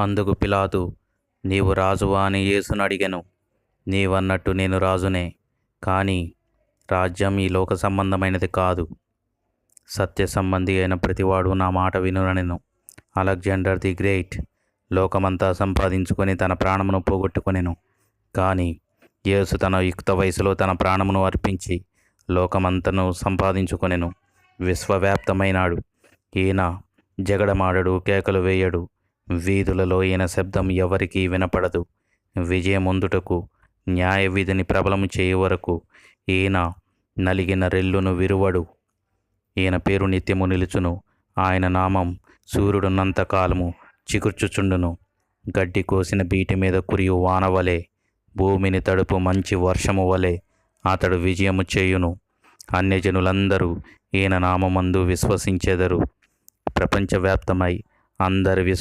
అందుకు పిలాతు నీవు రాజువా అని యేసును అడిగాను. నీవన్నట్టు నేను రాజునే కానీ రాజ్యం ఈ లోక సంబంధమైనది కాదు. సత్య సంబంధి అయిన ప్రతివాడు నా మాట వినునెను అలెగ్జాండర్ ది గ్రేట్ లోకమంతా సంపాదించుకొని తన ప్రాణమును పోగొట్టుకొనెను. కానీ యేసు తన యుక్త వయసులో తన ప్రాణమును అర్పించి లోకమంతను సంపాదించుకొనెను. విశ్వవ్యాప్తమైనాడు. ఈయన జగడమాడడు కేకలు వేయడు. వీధులలో ఈయన శబ్దం ఎవరికీ వినపడదు. విజయముందుటకు న్యాయ విధిని ప్రబలము చేయ వరకు ఈయన నలిగిన రెల్లును విరువడు. ఈయన పేరు నిత్యము నిలుచును. ఆయన నామం సూర్యుడున్నంత కాలము చిగుర్చుచుండును. గడ్డి కోసిన బీటి మీద కురియు వాన వలె భూమిని తడుపు మంచి వర్షము వలె అతడు విజయము చేయును. అన్యజనులందరూ ఈయన నామందు విశ్వసించెదరు. ప్రపంచవ్యాప్తమై అందరి విశ్వ